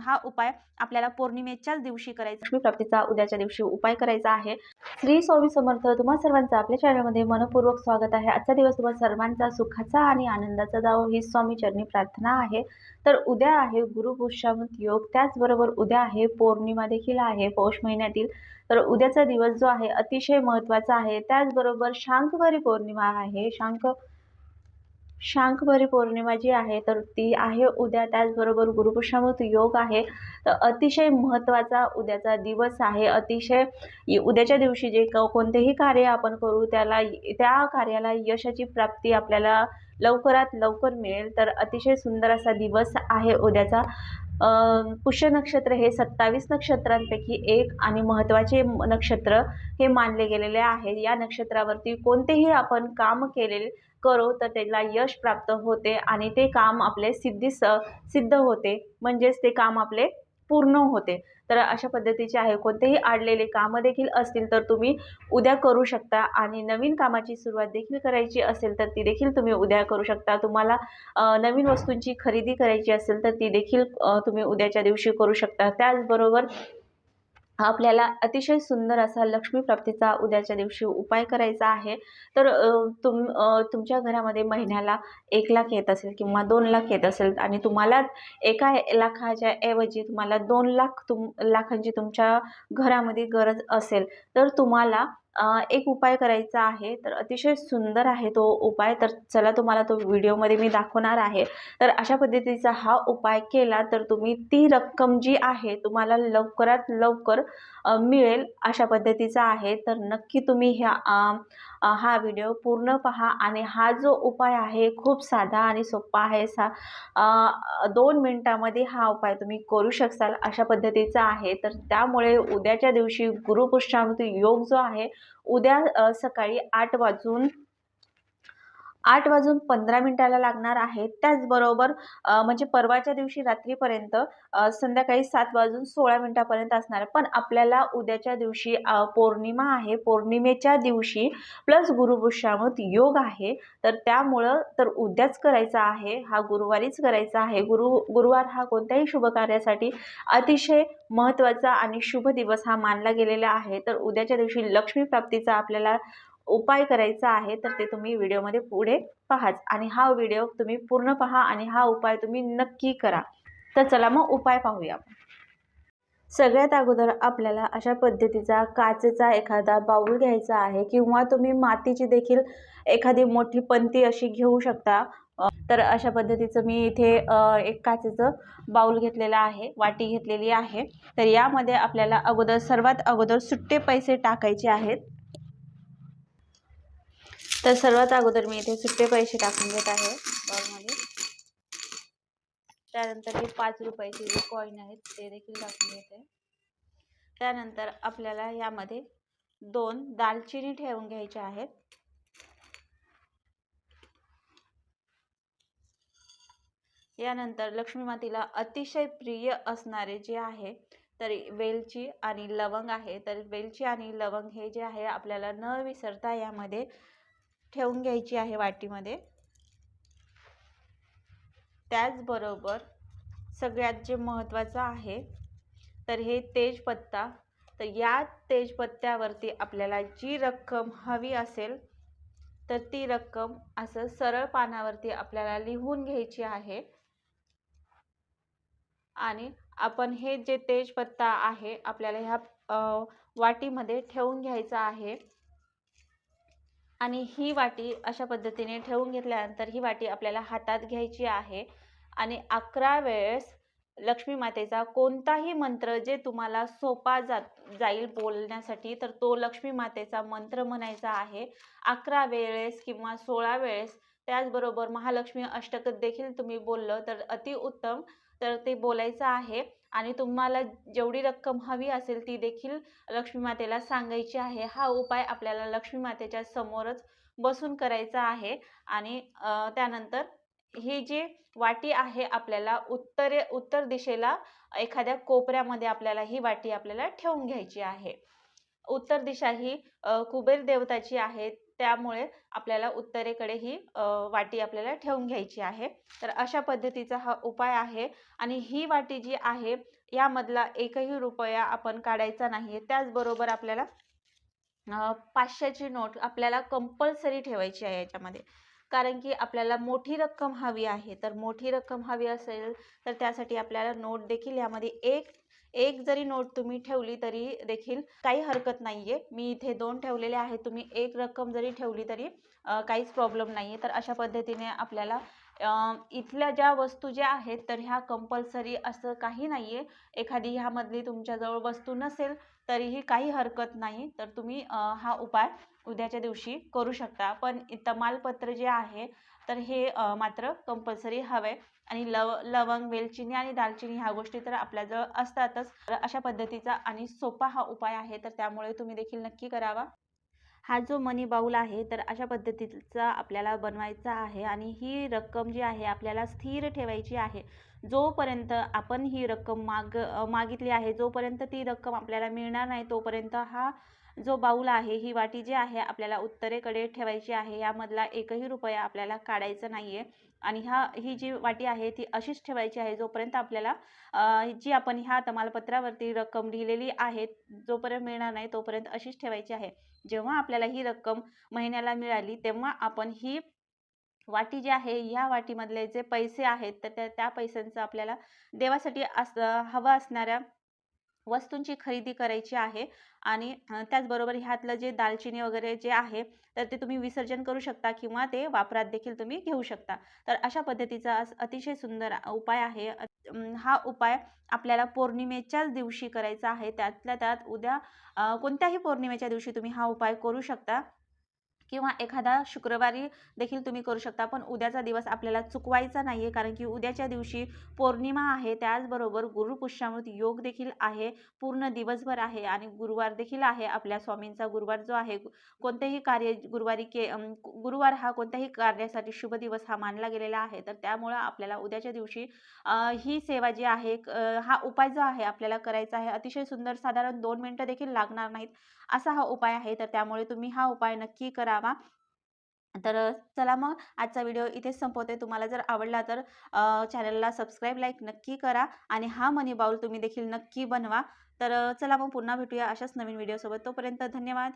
हा उपाय आपल्याला पौर्णिमेच्याच दिवशी करायचा लक्ष्मी प्राप्तीचा उद्याच्या दिवशी उपाय करायचा आहे. श्री स्वामी समर्थ तुम्हा सर्वांचं आपल्या चॅनलमध्ये मनपूर्वक स्वागत आहे. आजचा दिवस तुम्हाला सर्वांचा सुखाचा आणि आनंदाचा जावो ही स्वामी चरणी प्रार्थना आहे. तर उद्या आहे गुरुपुष्यामत योग. त्याचबरोबर उद्या आहे पौर्णिमा देखील आहे पौष महिन्यातील. तर उद्याचा दिवस जो आहे अतिशय महत्त्वाचा आहे. त्याचबरोबर शांकवारी पौर्णिमा आहे. शांक शांकभरी पौर्णिमा जी आहे तर ती आहे उद्या. त्याचबरोबर गुरुपुष्यामत योग आहे. तर अतिशय महत्त्वाचा उद्याचा दिवस आहे. अतिशय उद्याच्या दिवशी जे क कोणतेही कार्य आपण करू त्याला त्या कार्याला यशाची प्राप्ती आपल्याला लवकरात लवकर मिळेल. तर अतिशय सुंदर असा दिवस आहे उद्याचा. पुष्य नक्षत्र हे सत्तावीस नक्षत्रांपैकी एक आणि महत्त्वाचे नक्षत्र हे मानले गेलेले आहे. या नक्षत्रावरती कोणतेही आपण काम केलेले करो तर त्याला यश प्राप्त होते आणि ते काम आपले सिद्धी सिद्ध होते. म्हणजेच ते काम आपले पूर्ण होते. तर अशा पद्धतीचे आहे कोणतेही आडलेले कामं देखील असतील तर तुम्ही उद्या करू शकता. आणि नवीन कामाची सुरुवात देखील करायची असेल तर ती देखील तुम्ही उद्या करू शकता. तुम्हाला नवीन वस्तूंची खरेदी करायची असेल तर ती देखील तुम्ही उद्याच्या दिवशी करू शकता. त्याचबरोबर हा आपल्याला अतिशय सुंदर असा लक्ष्मी प्राप्तीचा उद्याच्या दिवशी उपाय करायचा आहे. तर तुम तुमच्या घरामध्ये महिन्याला एक लाख येत असेल किंवा दोन लाख येत असेल आणि तुम्हाला एका लाखाच्या ऐवजी तुम्हाला दोन लाख तुम लाखांची तुमच्या घरामध्ये गरज असेल तर तुम्हाला एक उपाय करायचा आहे तर अतिशय सुंदर आहे तो उपाय. तर चला तुम्हाला तो व्हिडिओमध्ये मी दाखवणार आहे. तर अशा पद्धतीचा हा उपाय केला तर तुम्ही ती रक्कम जी आहे तुम्हाला लवकरात लवकर मिळेल अशा पद्धतीचा आहे. तर नक्की तुम्ही ह्या हा व्हिडिओ पूर्ण पहा आणि हा जो उपाय आहे खूप साधा आणि सोपा आहे. सा दोन मिनटामध्ये हा उपाय तुम्ही करू शकसाल अशा पद्धतीचा आहे. तर त्यामुळे उद्याच्या दिवशी गुरुपुष्यामती योग जो आहे उद्या सकाळी आठ वाजून आठ वाजून पंधरा मिनिटाला लागणार आहे त्याचबरोबर म्हणजे परवाच्या दिवशी रात्रीपर्यंत संध्याकाळी सात वाजून सोळा मिनिटापर्यंत असणार आहे. पण आपल्याला उद्याच्या दिवशी पौर्णिमा आहे. पौर्णिमेच्या दिवशी प्लस गुरुपुष्यामत योग आहे. तर त्यामुळं तर उद्याच करायचा आहे. हा गुरुवारीच करायचा आहे. गुरु गुरुवार हा कोणत्याही शुभ कार्यासाठी अतिशय महत्त्वाचा आणि शुभ दिवस हा मानला गेलेला आहे. तर उद्याच्या दिवशी लक्ष्मी प्राप्तीचा आपल्याला उपाय करायचा आहे तर ते तुम्ही व्हिडिओमध्ये पुढे पहाच. आणि हा व्हिडिओ तुम्ही पूर्ण पहा आणि हा उपाय तुम्ही नक्की करा. तर चला मग उपाय पाहूया. सगळ्यात अगोदर आपल्याला अशा पद्धतीचा काचेचा एखादा बाऊल घ्यायचा आहे किंवा तुम्ही मातीची देखील एखादी मोठी पंती अशी घेऊ शकता. तर अशा पद्धतीचं मी इथे एक काचेचं बाऊल घेतलेलं आहे वाटी घेतलेली आहे. तर यामध्ये आपल्याला अगोदर सर्वात अगोदर सुट्टे पैसे टाकायचे आहेत. तर सर्वात अगोदर मी इथे सुट्टे पैसे टाकून घेत आहे बॉलमध्ये त्यानंतर हे पाच रुपयाचे जे कॉईन आहेत ते देखील टाकून घेते त्यानंतर आपल्याला यामध्ये दोन दालचिनी ठेवून घ्यायच्या आहेत. यानंतर लक्ष्मी मातीला अतिशय प्रिय असणारे जे आहे तर वेलची आणि लवंग आहे. तर वेलची आणि लवंग हे जे आहे आपल्याला न विसरता यामध्ये ठेवून घ्यायची आहे वाटीमध्ये. त्याचबरोबर सगळ्यात जे महत्त्वाचं आहे तर हे तेजपत्ता. तर या तेजपत्त्यावरती आपल्याला जी रक्कम हवी असेल तर ती रक्कम असं सरळ पानावरती आपल्याला लिहून घ्यायची आहे. आणि आपण हे जे तेजपत्ता आहे आपल्याला ह्या वाटीमध्ये ठेवून घ्यायचा आहे. आणि ही वाटी अशा पद्धतीने ठेवून घेतल्यानंतर ही वाटी आपल्याला हातात घ्यायची आहे. आणि अकरा वेळेस लक्ष्मी मातेचा कोणताही मंत्र जे तुम्हाला सोपा जा जाईल बोलण्यासाठी तर तो लक्ष्मी मातेचा मंत्र म्हणायचा आहे. अकरा वेळेस किंवा सोळा वेळेस त्याचबरोबर महालक्ष्मी अष्टक देखील तुम्ही बोललं तर अतिउत्तम तर ते बोलायचं आहे. आणि तुम्हाला जेवढी रक्कम हवी असेल ती देखील लक्ष्मी मातेला सांगायची आहे. हा उपाय आपल्याला लक्ष्मी मातेच्या समोरच बसून करायचा आहे. आणि त्यानंतर ही जी वाटी आहे आपल्याला उत्तरे उत्तर दिशेला एखाद्या कोपऱ्यामध्ये आपल्याला ही वाटी आपल्याला ठेवून घ्यायची आहे. उत्तर दिशा ही कुबेर देवताची आहे. त्यामुळे आपल्याला उत्तरेकडे ही वाटी आपल्याला ठेवून घ्यायची आहे. तर अशा पद्धतीचा हा उपाय आहे आणि ही वाटी जी आहे यामधला एकही रुपया आपण काढायचा नाही त्याचबरोबर आपल्याला पाचशेची नोट आपल्याला कंपल्सरी ठेवायची आहे याच्यामध्ये. कारण की आपल्याला मोठी रक्कम हवी आहे. तर मोठी रक्कम हवी असेल तर त्यासाठी आपल्याला नोट देखील यामध्ये एक एक जरी नोट तुम्ही ठेवली तरी देखील काही हरकत नाही आहे मी इथे दोन ठेवलेले आहेत. तुम्ही एक रक्कम जरी ठेवली तरी काहीच प्रॉब्लेम नाही आहे तर अशा पद्धतीने आपल्याला इथल्या ज्या वस्तू ज्या आहेत तर ह्या कंपल्सरी असं काही नाही आहे एखादी ह्यामधली तुमच्याजवळ वस्तू नसेल तरीही काही हरकत नाही. तर तुम्ही हा उपाय उद्याच्या दिवशी करू शकता. पण तमालपत्र जे आहे तर हे मात्र कंपल्सरी हवे आणि लव लवंग वेलचिनी आणि दालचिनी ह्या गोष्टी तर आपल्याजवळ असतातच. अशा पद्धतीचा आणि सोपा हा उपाय आहे तर त्यामुळे तुम्ही देखील नक्की करावा. हा जो मनी बाऊल आहे तर अशा पद्धतीचा आपल्याला बनवायचा आहे आणि ही रक्कम जी आहे आपल्याला स्थिर ठेवायची आहे. जोपर्यंत आपण ही रक्कम माग मागितली आहे जोपर्यंत ती रक्कम आपल्याला मिळणार नाही तोपर्यंत हा जो बाऊल आहे ही वाटी जी आहे आपल्याला उत्तरेकडे ठेवायची आहे यामधला एकही रुपया आपल्याला काढायचा नाही आहे आणि ह्या ही जी वाटी आहे ती अशीच ठेवायची आहे जोपर्यंत आपल्याला जी आपण ह्या तमालपत्रावरती रक्कम लिहिलेली आहे जोपर्यंत मिळणार नाही तोपर्यंत अशीच ठेवायची आहे. जेव्हा आपल्याला ही रक्कम महिन्याला मिळाली तेव्हा आपण ही वाटी जी आहे ह्या वाटीमधले जे पैसे आहेत तर त्या त्या पैशांचं आपल्याला देवासाठी अस हवं असणाऱ्या वस्तूंची खरेदी करायची आहे आणि त्याचबरोबर ह्यातलं जे दालचिनी वगैरे जे आहे तर ते तुम्ही विसर्जन करू शकता किंवा ते वापरात देखील तुम्ही घेऊ शकता. तर अशा पद्धतीचा अतिशय सुंदर उपाय आहे. हा उपाय आपल्याला पौर्णिमेच्याच दिवशी करायचा आहे. त्यातल्या त्यात उद्या कोणत्याही पौर्णिमेच्या दिवशी तुम्ही हा उपाय करू शकता. किंवा एखादा शुक्रवारी देखील तुम्ही करू शकता. पण उद्याचा दिवस आपल्याला चुकवायचा नाही आहे कारण की उद्याच्या दिवशी पौर्णिमा आहे. त्याचबरोबर गुरुपुष्यामृत योग देखील आहे. पूर्ण दिवसभर आहे आणि गुरुवार देखील आहे. आपल्या स्वामींचा गुरुवार जो आहे कोणतेही कार्य गुरुवारी के गुरुवार हा कोणत्याही कार्यासाठी शुभ दिवस हा मानला गेलेला आहे. तर त्यामुळं आपल्याला उद्याच्या दिवशी ही सेवा जी आहे हा उपाय जो आहे आपल्याला करायचा आहे अतिशय सुंदर साधारण दोन मिनटं देखील लागणार नाहीत असा हा उपाय आहे. तर त्यामुळे तुम्ही हा उपाय नक्की करा. करावा तर चला मग आजचा व्हिडिओ इथेच संपवते. तुम्हाला जर आवडला तर चॅनलला सबस्क्राईब लाईक नक्की करा आणि हा मनी बाउल तुम्ही देखील नक्की बनवा. तर चला मग पुन्हा भेटूया अशाच नवीन व्हिडिओसोबत. तोपर्यंत धन्यवाद.